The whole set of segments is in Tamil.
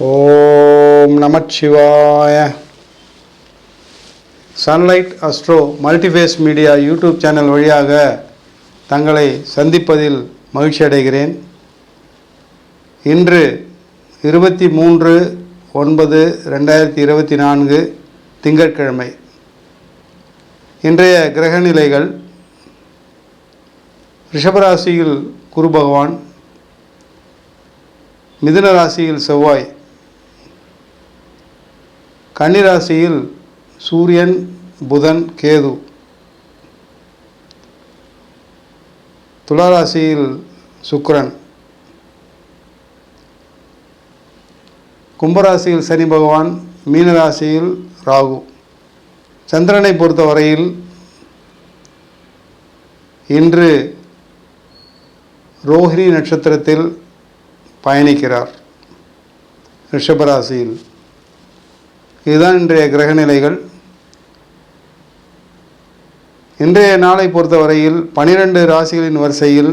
ஓம் நமச்சிவாய. Sunlight Astro Multiface Media YouTube channel வழியாக தங்களை சந்திப்பதில் மகிழ்ச்சி அடைகிறேன். இன்று இருபத்தி மூன்று ஒன்பது ரெண்டாயிரத்தி இருபத்தி நான்கு திங்கட்கிழமை. இன்றைய கிரகநிலைகள் ரிஷபராசியில் குரு பகவான் மிதுன ராசியில் செவ்வாய் கன்னிராசியில் சூரியன் புதன் கேது. துளாராசியில் சுக்கிரன். கும்பராசியில் சனி பகவான் மீனராசியில் ராகு. சந்திரனை பொறுத்தவரையில் இன்று ரோஹிணி நட்சத்திரத்தில் பயணிக்கிறார் ரிஷபராசியில். இதுதான் இன்றைய கிரகநிலைகள். இன்றைய நாளை பொறுத்தவரையில் பனிரெண்டு ராசிகளின் வரிசையில்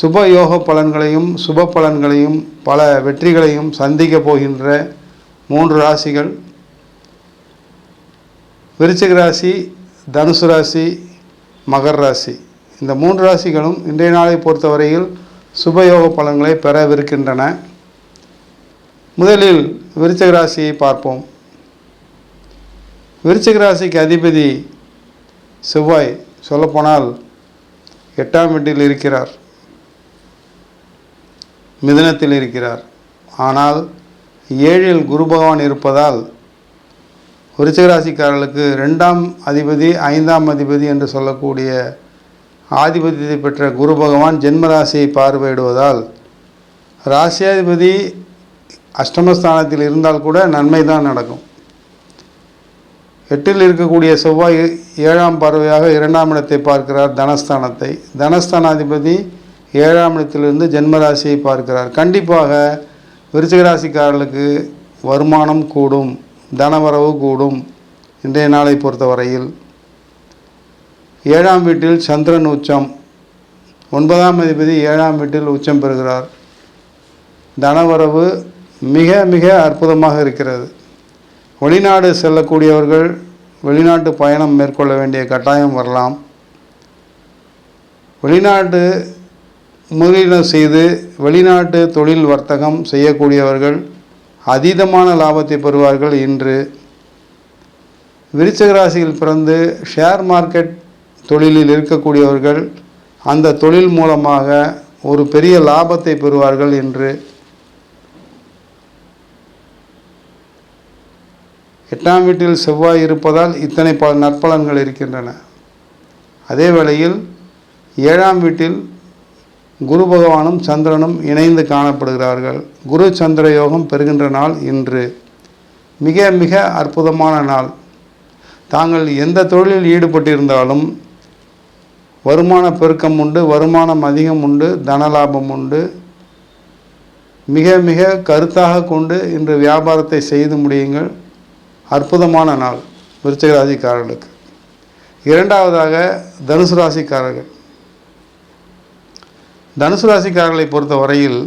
சுப யோக பலன்களையும் சுப பலன்களையும் பல வெற்றிகளையும் சந்திக்க போகின்ற மூன்று ராசிகள். விருச்சிக ராசி தனுசு ராசி மகர் ராசி. இந்த மூன்று ராசிகளும் இன்றைய நாளை பொறுத்தவரையில் சுபயோக பலன்களை பெறவிருக்கின்றன. முதலில் விருச்சிக ராசியை பார்ப்போம். விருச்சிக ராசிக்கு அதிபதி செவ்வாய் சொல்லப்போனால் எட்டாம் வீட்டில் இருக்கிறார். மிதனத்தில் இருக்கிறார். ஆனால் ஏழில் குரு பகவான் இருப்பதால் விருச்சிகராசிக்காரர்களுக்கு ரெண்டாம் அதிபதி ஐந்தாம் அதிபதி என்று சொல்லக்கூடிய ஆதிபத்தியத்தை பெற்ற குரு பகவான் ஜென்மராசியை பார்வையிடுவதால் ராசியாதிபதி அஷ்டமஸ்தானத்தில் இருந்தால் கூட நன்மை தான் நடக்கும். எட்டில் இருக்கக்கூடிய செவ்வாய் ஏழாம் பார்வையாக இரண்டாம் இடத்தை பார்க்கிறார் தனஸ்தானத்தை. தனஸ்தானாதிபதி ஏழாம் இடத்திலிருந்து ஜென்மராசியை பார்க்கிறார். கண்டிப்பாக விருச்சிகராசிக்காரர்களுக்கு வருமானம் கூடும் தனவரவு கூடும் இன்றைய நாளை பொறுத்தவரையில். ஏழாம் வீட்டில் சந்திரன் உச்சம் ஒன்பதாம் அதிபதி ஏழாம் வீட்டில் உச்சம் பெறுகிறார். தனவரவு மிக மிக அற்புதமாக இருக்கிறது. வெளிநாடு செல்லக்கூடியவர்கள் வெளிநாட்டு பயணம் மேற்கொள்ள வேண்டிய கட்டாயம் வரலாம். வெளிநாட்டு முதலீடு செய்து வெளிநாட்டு தொழில் வர்த்தகம் செய்யக்கூடியவர்கள் அதீதமான லாபத்தை பெறுவார்கள் இன்று. விருச்சக ராசியில் பிறந்து ஷேர் மார்க்கெட் தொழிலில் இருக்கக்கூடியவர்கள் அந்த தொழில் மூலமாக ஒரு பெரிய லாபத்தை பெறுவார்கள் என்று எட்டாம் வீட்டில் செவ்வாய் இருப்பதால் இத்தனை பல நற்பலன்கள் இருக்கின்றன. அதே வேளையில் ஏழாம் வீட்டில் குரு பகவானும் சந்திரனும் இணைந்து காணப்படுகிறார்கள். குரு சந்திர யோகம் பெறுகின்ற நாள் இன்று. மிக மிக அற்புதமான நாள். தாங்கள் எந்த தொழிலில் ஈடுபட்டிருந்தாலும் வருமான பெருக்கம் உண்டு வருமானம் அதிகம் உண்டு தனலாபம் உண்டு. மிக மிக கருத்தாக கொண்டு இன்று வியாபாரத்தை செய்து முடியுங்கள். அற்புதமான நாள் விருச்சிக ராசிக்காரர்களுக்கு. இரண்டாவதாக தனுசு ராசிக்காரர்கள். தனுசு ராசிக்காரர்களை பொறுத்த வரையில்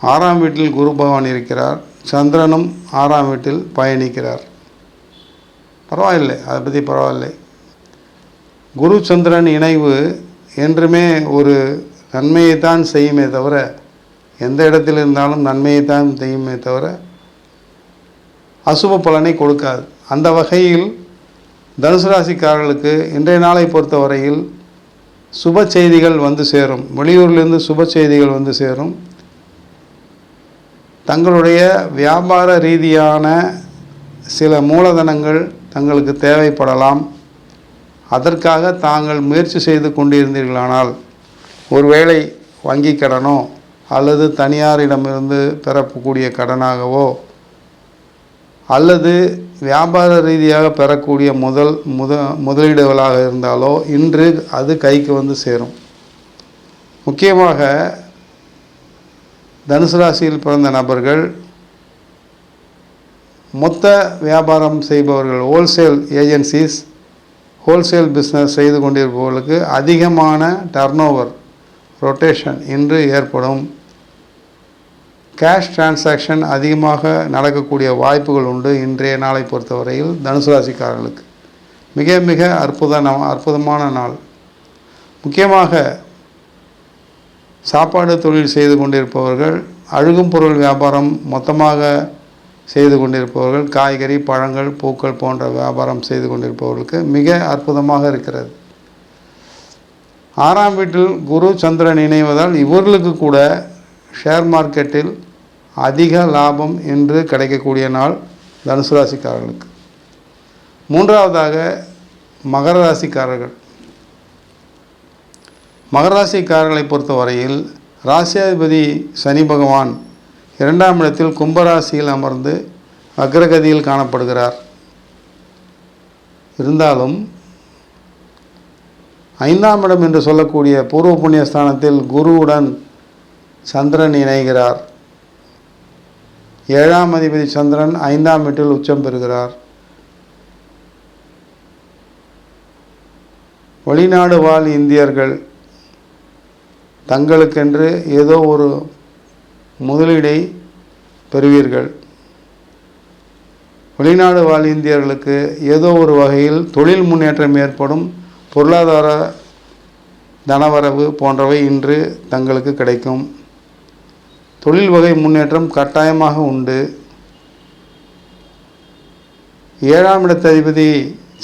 ஆறாம் வீட்டில் குரு பகவான் இருக்கிறார். சந்திரனும் ஆறாம் வீட்டில் பயணிக்கிறார். பரவாயில்லை அதை பற்றி பரவாயில்லை. குரு சந்திரன் இணைவு என்றுமே ஒரு நன்மையைத்தான் செய்யுமே தவிர எந்த இடத்தில் இருந்தாலும் நன்மையைத்தான் செய்யுமே தவிர அசுப பலனை கொடுக்காது. அந்த வகையில் தனுசு ராசிக்காரர்களுக்கு இன்றைய நாளை பொறுத்தவரையில் சுப செய்திகள் வந்து சேரும். வெளியூர்லேருந்து சுப செய்திகள் வந்து சேரும். தங்களுடைய வியாபார ரீதியான சில மூலதனங்கள் தங்களுக்கு தேவைப்படலாம். அதற்காக தாங்கள் முயற்சி செய்து கொண்டிருந்தீர்களானால் ஒருவேளை வங்கி கடனோ அல்லது தனியாரிடமிருந்து பெறக்கூடிய கடனாகவோ அல்லது வியாபார ரீதியாக பெறக்கூடிய முதல் முத முதலீடுகளாக இருந்தாலோ இன்று அது கைக்கு வந்து சேரும். முக்கியமாக தனுசு ராசியில் பிறந்த நபர்கள் மொத்த வியாபாரம் செய்பவர்கள் ஹோல்சேல் ஏஜென்சிஸ் ஹோல்சேல் பிஸ்னஸ் செய்து கொண்டிருப்பவர்களுக்கு அதிகமான டர்னோவர் ரொட்டேஷன் இன்று ஏற்படும். கேஷ் டிரான்சாக்ஷன் அதிகமாக நடக்கக்கூடிய வாய்ப்புகள் உண்டு இன்றைய நாளை பொறுத்தவரையில் தனுசு ராசிக்காரர்களுக்கு. மிக மிக அற்புத அற்புதமான நாள். முக்கியமாக சாப்பாடு தொழில் செய்து கொண்டிருப்பவர்கள் அழுகும் பொருள் வியாபாரம் மொத்தமாக செய்து கொண்டிருப்பவர்கள் காய்கறி பழங்கள் பூக்கள் போன்ற வியாபாரம் செய்து கொண்டிருப்பவர்களுக்கு மிக அற்புதமாக இருக்கிறது. ஆறாம் வீட்டில் குரு சந்திரன் இணைவதால் இவர்களுக்கு கூட ஷேர் மார்க்கெட்டில் அதிக லாபம் என்று கிடைக்கக்கூடிய நாள் தனுசு ராசிக்காரர்களுக்கு. மூன்றாவதாக மகர ராசிக்காரர்கள். மகர ராசிக்காரர்களை பொறுத்தவரையில் ராசியாதிபதி சனி பகவான் இரண்டாம் இடத்தில் கும்பராசியில் அமர்ந்து அக்ரகதியில் காணப்படுகிறார். இருந்தாலும் ஐந்தாம் இடம் என்று சொல்லக்கூடிய பூர்வ புண்ணிய ஸ்தானத்தில் குருவுடன் சந்திரன் இணைகிறார். ஏழாம் அதிபதி சந்திரன் ஐந்தாம் வீட்டில் உச்சம் பெறுகிறார். வெளிநாடு வாழ் இந்தியர்கள் தங்களுக்கென்று ஏதோ ஒரு முதலீடை பெறுவீர்கள். வெளிநாடு வாழ் இந்தியர்களுக்கு ஏதோ ஒரு வகையில் தொழில் முன்னேற்றம் ஏற்படும் பொருளாதார தனவரவு போன்றவை இன்று தங்களுக்கு கிடைக்கும். தொழில் வகை முன்னேற்றம் கட்டாயமாக உண்டு. ஏழாம் இடத்த அதிபதி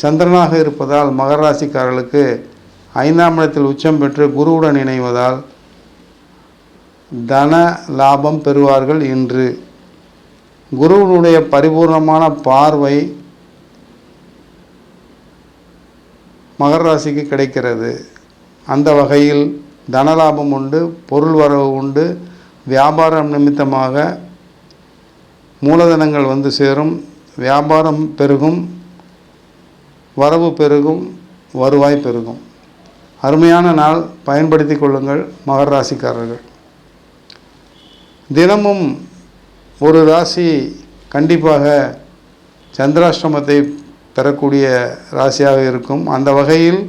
சந்திரனாக இருப்பதால் மகராசிக்காரர்களுக்கு ஐந்தாம் இடத்தில் உச்சம் பெற்று குருவுடன் இணைவதால் தன லாபம் பெறுவார்கள் இன்று. குருவினுடைய பரிபூர்ணமான பார்வை மகர ராசிக்கு கிடைக்கிறது. அந்த வகையில் தனலாபம் உண்டு பொருள் வரவு உண்டு வியாபாரம் நிமித்தமாக மூலதனங்கள் வந்து சேரும் வியாபாரம் பெருகும் வரவு பெருகும் வருவாய் பெருகும். அருமையான நாள். பயன்படுத்தி கொள்ளுங்கள் மகர ராசிக்காரர்கள். தினமும் ஒரு ராசி கண்டிப்பாக சந்திராஷ்டமத்தை பெறக்கூடிய ராசியாக இருக்கும். அந்த வகையில்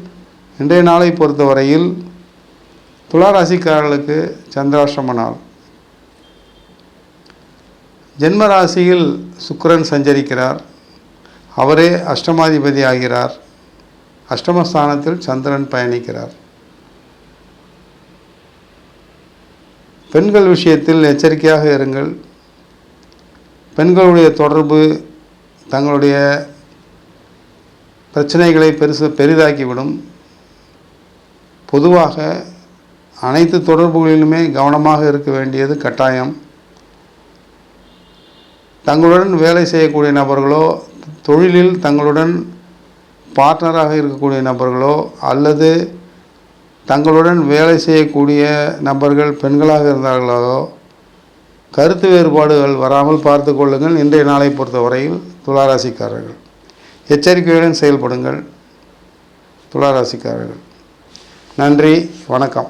இன்றைய நாளை பொறுத்தவரையில் துலா ராசிக்காரர்களுக்கு நாள். ஜென்ம ராசியில் சஞ்சரிக்கிறார். அவரே அஷ்டமாதிபதி ஆகிறார். அஷ்டமஸ்தானத்தில் சந்திரன் பயணிக்கிறார். பெண்கள் விஷயத்தில் எச்சரிக்கையாக இருங்கள். பெண்களுடைய தொடர்பு தங்களுடைய பிரச்சனைகளை பெருசு பெரிதாக்கிவிடும். பொதுவாக அனைத்து தொடர்புகளிலுமே கவனமாக இருக்க வேண்டியது கட்டாயம். தங்களுடன் வேலை செய்யக்கூடிய நபர்களோ தொழிலில் தங்களுடன் பார்ட்னராக இருக்கக்கூடிய நபர்களோ அல்லது தங்களுடன் வேலை செய்யக்கூடிய நபர்கள் பெண்களாக இருந்தார்களோ கருத்து வேறுபாடுகள் வராமல் பார்த்து கொள்ளுங்கள். இன்றைய நாளை பொறுத்தவரையில் துளாராசிக்காரர்கள். எச்சரிக்கையுடன் செயல்படுங்கள். துளாராசிக்காரர்கள். நன்றி. வணக்கம்.